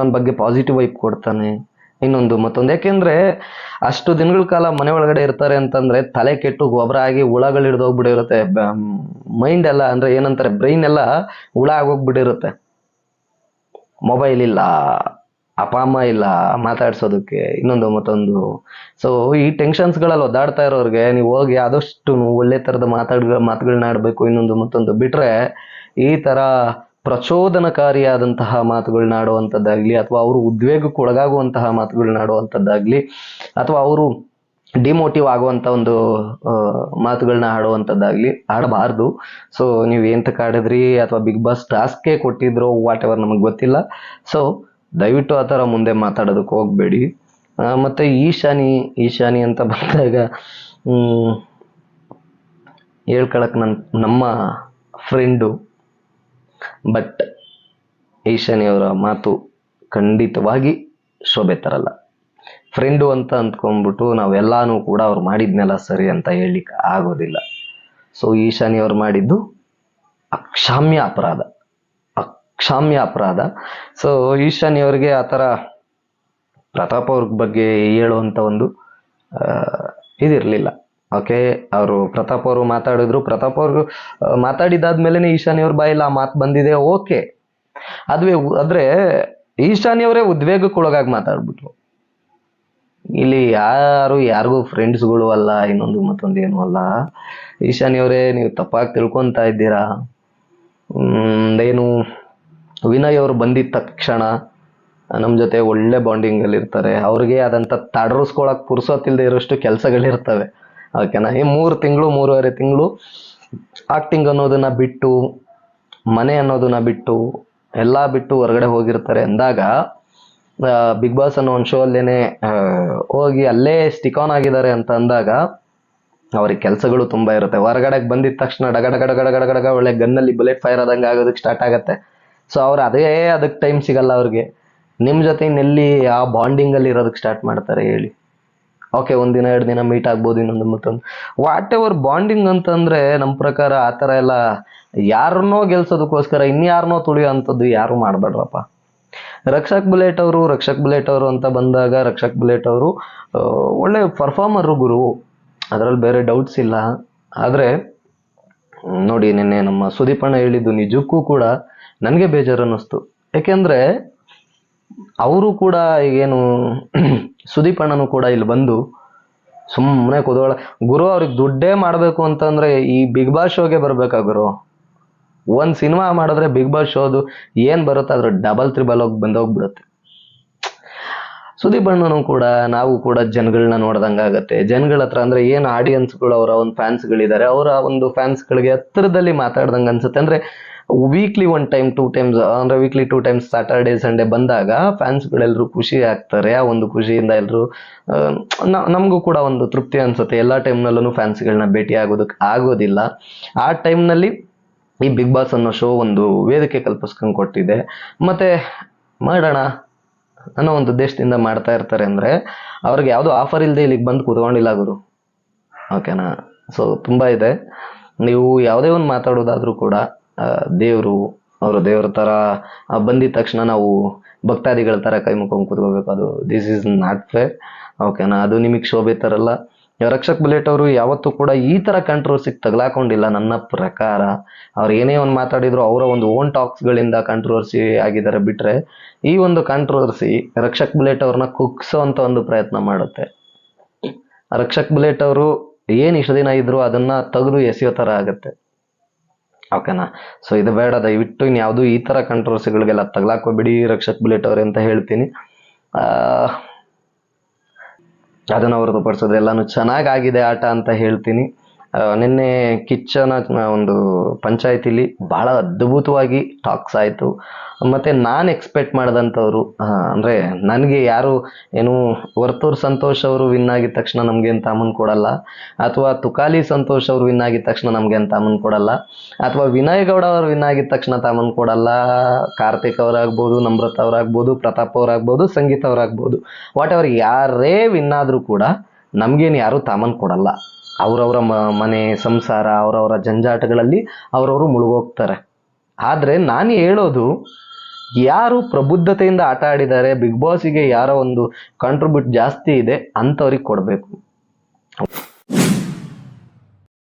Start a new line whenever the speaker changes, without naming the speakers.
ನನ್ನ ಬಗ್ಗೆ positive wipe ಕೊಡ್ತಾನೆ ಇನ್ನೊಂದು ಮತ್ತೊಂದು. ಯಾಕೆಂದ್ರೆ ಅಷ್ಟು ದಿನಗಳ ಕಾಲ ಮನೆ ಒಳಗಡೆ ಇರ್ತಾರೆ ಅಂತಂದ್ರೆ ತಲೆ ಕೆಟ್ಟು ಗೊಬ್ಬರ ಆಗಿ ಹುಳಗಳು ಹಿಡಿದೋಗ್ಬಿಟ್ಟಿರುತ್ತೆ ಮೈಂಡ್ ಎಲ್ಲ ಅಂದ್ರೆ ಏನಂತಾರೆ ಬ್ರೈನ್ ಎಲ್ಲ ಹುಳ ಆಗೋಗ್ಬಿಟ್ಟಿರುತ್ತೆ ಮೊಬೈಲ್ ಇಲ್ಲ, ಅಪ್ಪ, ಅಮ್ಮ ಇಲ್ಲ ಮಾತಾಡ್ಸೋದಕ್ಕೆ, ಇನ್ನೊಂದು ಮತ್ತೊಂದು. ಸೊ ಈ ಟೆನ್ಷನ್ಸ್ಗಳಲ್ಲಿ ಒದ್ದಾಡ್ತಾ ಇರೋರಿಗೆ ನೀವು ಹೋಗಿ ಆದಷ್ಟು ಒಳ್ಳೆ ಥರದ ಮಾತಾಡ್ ಮಾತುಗಳನ್ನ ಆಡಬೇಕು, ಇನ್ನೊಂದು ಮತ್ತೊಂದು. ಬಿಟ್ರೆ ಈ ಥರ ಪ್ರಚೋದನಕಾರಿಯಾದಂತಹ ಮಾತುಗಳನ್ನ ಆಡುವಂಥದ್ದಾಗಲಿ ಅಥವಾ ಅವರು ಉದ್ವೇಗಕ್ಕೆ ಒಳಗಾಗುವಂತಹ ಮಾತುಗಳನ್ನ ಆಡುವಂಥದ್ದಾಗಲಿ ಅಥವಾ ಅವರು ಡಿಮೋಟಿವ್ ಆಗುವಂಥ ಒಂದು ಮಾತುಗಳನ್ನ ಆಡುವಂಥದ್ದಾಗಲಿ ಆಡಬಾರ್ದು ಸೊ ನೀವು ಎಂತಕ್ಕೆ ಆಡಿದ್ರಿ ಅಥವಾ ಬಿಗ್ ಬಾಸ್ ಟಾಸ್ಕೇ ಕೊಟ್ಟಿದ್ರು ವಾಟ್ ಎವರ್ ನಮಗೆ ಗೊತ್ತಿಲ್ಲ. ಸೊ ದಯವಿಟ್ಟು ಆ ಥರ ಮುಂದೆ ಮಾತಾಡೋದಕ್ಕೆ ಹೋಗಬೇಡಿ. ಮತ್ತು ಈಶಾನಿ ಈಶಾನಿ ಅಂತ ಬಂದಾಗ ಹೇಳ್ಕೊಳಕ್ಕೆ ಹೇಳ್ಕೊಳಕ್ ನನ್ನ ನಮ್ಮ ಫ್ರೆಂಡು ಬಟ್ ಈಶಾನಿಯವರ ಮಾತು ಖಂಡಿತವಾಗಿ ಶೋಭೆ ತರಲ್ಲ. ಫ್ರೆಂಡು ಅಂತ ಅಂದ್ಕೊಂಡ್ಬಿಟ್ಟು ನಾವೆಲ್ಲಾನು ಕೂಡ ಅವ್ರು ಮಾಡಿದ್ನೆಲ್ಲ ಸರಿ ಅಂತ ಹೇಳಲಿಕ್ಕೆ ಆಗೋದಿಲ್ಲ. ಸೊ ಈಶಾನಿಯವ್ರು ಮಾಡಿದ್ದು ಅಕ್ಷಾಮ್ಯ ಅಪರಾಧ. ಅಕ್ಷಾಮ್ಯ ಅಪರಾಧ. ಸೊ ಈಶಾನಿಯವ್ರಿಗೆ ಆ ಥರ ಪ್ರತಾಪ್ ಅವ್ರ ಬಗ್ಗೆ ಹೇಳುವಂಥ ಒಂದು ಇದಿರಲಿಲ್ಲ. ಓಕೆ ಅವರು ಪ್ರತಾಪ್ ಅವರು ಮಾತಾಡಿದ್ರು. ಪ್ರತಾಪ್ ಅವರು ಈಶಾನಿ ಅವ್ರ ಬಾಯಿಲ್ಲ ಆ ಮಾತು ಬಂದಿದೆ. ಓಕೆ ಅದುವೇ ಆದರೆ ಈಶಾನಿ ಅವರೇ ಉದ್ವೇಗಕ್ಕೆ ಒಳಗಾಗಿ ಮಾತಾಡ್ಬಿಟ್ರು. ಇಲ್ಲಿ ಯಾರು, ಯಾರಿಗೂ ಫ್ರೆಂಡ್ಸ್ಗಳು ಅಲ್ಲ, ಇನ್ನೊಂದು ಮತ್ತೊಂದು ಏನು ಅಲ್ಲ. ಈಶಾನಿ ಅವರೇ, ನೀವು ತಪ್ಪಾಗಿ ತಿಳ್ಕೊತಾ ಇದ್ದೀರಾ? ಏನು, ವಿನಯ್ ಅವರು ಬಂದಿದ್ದ ತಕ್ಷಣ ನಮ್ಮ ಜೊತೆ ಒಳ್ಳೆ ಬಾಂಡಿಂಗ್ ಅಲ್ಲಿ ಇರ್ತಾರೆ ಅವ್ರಿಗೆ ಆದಂಥ ತಡರಿಸ್ಕೊಳಕ್ಕೆ ಪುರ್ಸೋತಿಲ್ಲದೆ ಇರೋಷ್ಟು ಕೆಲಸಗಳಿರ್ತವೆ. ಓಕೆನಾ ಈ ಮೂರು ತಿಂಗಳು, ಮೂರುವರೆ ತಿಂಗಳು ಆಕ್ಟಿಂಗ್ ಅನ್ನೋದನ್ನ ಬಿಟ್ಟು, ಮನೆ ಅನ್ನೋದನ್ನ ಬಿಟ್ಟು, ಎಲ್ಲ ಬಿಟ್ಟು ಹೊರಗಡೆ ಹೋಗಿರ್ತಾರೆ ಅಂದಾಗ ಬಿಗ್ ಬಾಸ್ ಅನ್ನೋ ಒಂದು ಶೋ ಅಲ್ಲೇನೆ ಹೋಗಿ ಅಲ್ಲೇ ಸ್ಟಿಕ್ ಆನ್ ಆಗಿದ್ದಾರೆ ಅಂತ ಅಂದಾಗ, ಅವ್ರಿಗೆ ಕೆಲಸಗಳು ತುಂಬಾ ಇರುತ್ತೆ. ಹೊರಗಡೆ ಬಂದಿದ ತಕ್ಷಣ ಡಗ ಡಗ ಡಗ ಡಗ ಡಗ ಒಳ್ಳೆ ಗನ್ನಲ್ಲಿ ಬುಲೆಟ್ ಫೈರ್ ಆದಂಗೆ ಆಗೋದಕ್ಕೆ ಸ್ಟಾರ್ಟ್ ಆಗುತ್ತೆ. ಸೊ ಅವ್ರು ಅದೇ ಅದಕ್ಕೆ ಟೈಮ್ ಸಿಗಲ್ಲ ಅವ್ರಿಗೆ. ನಿಮ್ಮ ಜೊತೆ ಇನ್ನೆಲ್ಲಿ ಆ ಬಾಂಡಿಂಗ್ ಅಲ್ಲಿ ಇರೋದಕ್ಕೆ ಸ್ಟಾರ್ಟ್ ಮಾಡ್ತಾರೆ, ಹೇಳಿ. ಓಕೆ ಒಂದಿನ ಎರಡು ದಿನ ಮೀಟ್ ಆಗ್ಬೋದು, ಇನ್ನೊಂದು ಮತ್ತೊಂದು. ವಾಟ್ ಎವರ್ ಬಾಂಡಿಂಗ್ ಅಂತಂದ್ರೆ ನಮ್ಮ ಪ್ರಕಾರ ಆ ಥರ ಎಲ್ಲ ಯಾರನ್ನೋ ಗೆಲ್ಸೋದಕ್ಕೋಸ್ಕರ, ಇನ್ಯಾರನ್ನೋ ತುಳಿಯೋ ಅಂಥದ್ದು ಯಾರು ಮಾಡಬೇಡ್ರಪ್ಪ. ರಕ್ಷಕ್ ಬುಲೆಟ್ ಅವರು, ರಕ್ಷಕ್ ಬುಲೆಟ್ ಅವರು ಅಂತ ಬಂದಾಗ ರಕ್ಷಕ್ ಬುಲೆಟ್ ಅವರು ಒಳ್ಳೆ ಪರ್ಫಾರ್ಮರ್ ಗುರು. ಅದರಲ್ಲಿ ಬೇರೆ ಡೌಟ್ಸ್ ಇಲ್ಲ. ಆದರೆ, ನೋಡಿ, ನಿನ್ನೆ ನಮ್ಮ ಸುದೀಪಣ್ಣ ಹೇಳಿದ್ದು ನಿಜಕ್ಕೂ ಕೂಡ ನನಗೆ ಬೇಜಾರು ಅನ್ನಿಸ್ತು ಯಾಕೆಂದ್ರೆ ಅವರು ಕೂಡ ಈಗೇನು ಅಣ್ಣನೂ ಕೂಡ ಇಲ್ಲಿ ಬಂದು ಸುಮ್ಮನೆ ಕುದೋಳ ಗುರು ಅವ್ರಿಗೆ ದುಡ್ಡೇ ಮಾಡಬೇಕು ಅಂತಂದ್ರೆ ಈ ಬಿಗ್ ಬಾಸ್ ಶೋಗೆ ಬರಬೇಕಾ ಗುರು? ಒಂದು ಸಿನಿಮಾ ಮಾಡಿದ್ರೆ ಬಿಗ್ ಬಾಸ್ ಶೋದು ಏನು ಬರುತ್ತೆ ಅದ್ರ ಡಬಲ್ ತ್ರಿಬಲ್ ಹೋಗಿ ಬಂದೋಗ್ಬಿಡುತ್ತೆ. ಸುದೀಪ್ ಅಣ್ಣನು ಕೂಡ, ನಾವು ಕೂಡ ಜನಗಳನ್ನ ನೋಡ್ದಂಗೆ ಆಗುತ್ತೆ. ಜನಗಳ ಹತ್ರ ಅಂದರೆ ಏನು ಆಡಿಯನ್ಸ್ಗಳು ಅವರ ಒಂದು ಫ್ಯಾನ್ಸ್ಗಳಿದ್ದಾರೆ ಅವರ ಒಂದು ಫ್ಯಾನ್ಸ್ಗಳಿಗೆ ಹತ್ತಿರದಲ್ಲಿ ಮಾತಾಡ್ದಂಗೆ ಅನ್ಸುತ್ತೆ. ಅಂದ್ರೆ weekly one time two times ಅಂದ್ರೆ weekly two times Saturday Sunday ಬಂದಾಗ ಫ್ಯಾನ್ಸ್ಗಳೆಲ್ಲರೂ ಖುಷಿ ಆಗ್ತಾರೆ. ಆ ಒಂದು ಖುಷಿಯಿಂದ ಎಲ್ಲರೂ ನಮಗೂ ಕೂಡ ಒಂದು ತೃಪ್ತಿ ಅನ್ಸುತ್ತೆ. ಎಲ್ಲ ಟೈಮ್ನಲ್ಲೂ ಫ್ಯಾನ್ಸ್ಗಳನ್ನ ಭೇಟಿ ಆಗೋದಕ್ಕೆ ಆಗೋದಿಲ್ಲ. ಆ ಟೈಮ್ನಲ್ಲಿ ಈ ಬಿಗ್ ಬಾಸ್ ಅನ್ನೋ ಶೋ ಒಂದು ವೇದಿಕೆ ಕಲ್ಪಿಸ್ಕೊಂಡು ಕೊಟ್ಟಿದೆ. ಮತ್ತೆ ಮಾಡೋಣ ಅನ್ನೋ ಒಂದು ಉದ್ದೇಶದಿಂದ ಮಾಡ್ತಾ ಇರ್ತಾರೆ ಅಂದ್ರೆ, ಅವ್ರಿಗೆ ಯಾವುದೋ ಆಫರ್ ಇಲ್ಲದೆ ಇಲ್ಲಿಗೆ ಬಂದು ಕೂತ್ಕೊಂಡಿಲ್ಲ ಗುರು. ಓಕೆನಾ ಸೊ ತುಂಬಾ ಇದೆ. ನೀವು ಯಾವುದೇ ಒಂದು ಮಾತಾಡೋದಾದ್ರೂ ಕೂಡ ದೇವರು, ಅವರು ದೇವರ ಥರ ಬಂದಿದ ತಕ್ಷಣ ನಾವು ಭಕ್ತಾದಿಗಳ ಥರ ಕೈ ಮುಕ್ಕೊಂಡು ಕೂತ್ಕೋಬೇಕು. ಅದು ದಿಸ್ ಇಸ್ ನಾಟ್ ಫೇರ್ ಓಕೆನಾ ಅದು ನಿಮಗೆ ಶೋಭೆ ತರಲ್ಲ. ರಕ್ಷಕ್ ಬುಲೆಟ್ ಅವರು ಯಾವತ್ತೂ ಕೂಡ ಈ ಥರ ಕಂಟ್ರೋರ್ಸಿಗೆ ತಗಲಾಕೊಂಡಿಲ್ಲ ನನ್ನ ಪ್ರಕಾರ. ಅವ್ರು ಏನೇ ಒಂದು ಮಾತಾಡಿದ್ರು ಅವರ ಒಂದು ಓನ್ ಟಾಕ್ಸ್ಗಳಿಂದ ಕಂಟ್ರೋವರ್ಸಿ ಆಗಿದ್ದಾರೆ ಬಿಟ್ರೆ, ಈ ಒಂದು ಕಂಟ್ರೋವರ್ಸಿ ರಕ್ಷಕ್ ಬುಲೆಟ್ ಅವ್ರನ್ನ ಕುಗ್ಸೋ ಅಂತ ಒಂದು ಪ್ರಯತ್ನ ಮಾಡುತ್ತೆ. ರಕ್ಷಕ್ ಬುಲೆಟ್ ಅವರು ಏನು ಇಷ್ಟು ದಿನ ಇದ್ರು ಅದನ್ನ ತೆಗೆದು ಎಸೆಯೋ ತರ ಆಗತ್ತೆ. ಓಕೆನಾ? ಸೊ ಇದು ಬೇಡ, ದಯವಿಟ್ಟು ಇನ್ಯಾವುದು ಈ ಥರ ಕಂಟ್ರವರ್ಸಿಗಳಿಗೆಲ್ಲ ತಗ್ಲಾಕೋಬೇಡಿ ರಕ್ಷಕ್ ಬುಲೆಟ್ ಅವ್ರೆ ಅಂತ ಹೇಳ್ತೀನಿ. ಅದನ್ನು ಹೊರತುಪಡಿಸಿದ್ರೆ ಎಲ್ಲಾನು ಚೆನ್ನಾಗಾಗಿದೆ ಆಟ ಅಂತ ಹೇಳ್ತೀನಿ. ನಿನ್ನೆ ಕಿಚ್ಚನ ಒಂದು ಪಂಚಾಯತಿಲಿ ಬಹಳ ಅದ್ಭುತವಾಗಿ ಟಾಕ್ಸ್ ಆಯಿತು. ಮತ್ತೆ ನಾನು ಎಕ್ಸ್ಪೆಕ್ಟ್ ಮಾಡಿದಂಥವ್ರು ಅಂದರೆ ನನಗೆ ಯಾರು ಏನು ವರ್ತೂರ್ ಸಂತೋಷ್ ಅವರು ವಿನ್ ಆಗಿದ ತಕ್ಷಣ ನಮಗೇನು ಅಂತ ಅಮನ್ ಕೊಡಲ್ಲ, ಅಥವಾ ತುಕಾಲಿ ಸಂತೋಷ್ ಅವರು ವಿನ್ ಆಗಿದ ತಕ್ಷಣ ನಮಗೇನು ಅಂತ ಅಮನ್ ಕೊಡಲ್ಲ, ಅಥವಾ ವಿನಯ್ ಗೌಡ ಅವರು ವಿನ್ ಆಗಿದ ತಕ್ಷಣ ತಾಮನ್ ಕೊಡಲ್ಲ, ಕಾರ್ತಿಕ್ ಅವರಾಗ್ಬೋದು, ನಮ್ರತ್ ಅವರಾಗ್ಬೋದು, ಪ್ರತಾಪ್ ಅವರಾಗ್ಬೋದು, ಸಂಗೀತ ಅವರಾಗ್ಬೋದು ವಾಟ್ ಎವರ್ ಯಾರೇ ವಿನ್ ಆದರೂ ಕೂಡ ನಮಗೇನು ಯಾರು ತಾಮನ್ ಕೊಡಲ್ಲ. ಅವರವರ ಮನೆ, ಸಂಸಾರ, ಅವರವರ ಜಂಜಾಟಗಳಲ್ಲಿ ಅವರವರು ಮುಳುಗೋಗ್ತಾರೆ. ಆದರೆ ನಾನು ಹೇಳೋದು, ಯಾರು ಪ್ರಬುದ್ಧತೆಯಿಂದ ಆಟ ಆಡಿದ್ದಾರೆ, ಬಿಗ್ ಬಾಸಿಗೆ ಯಾರೋ ಒಂದು ಕಾಂಟ್ರಿಬ್ಯೂಟ್ ಜಾಸ್ತಿ ಇದೆ ಅಂಥವ್ರಿಗೆ ಕೊಡಬೇಕು.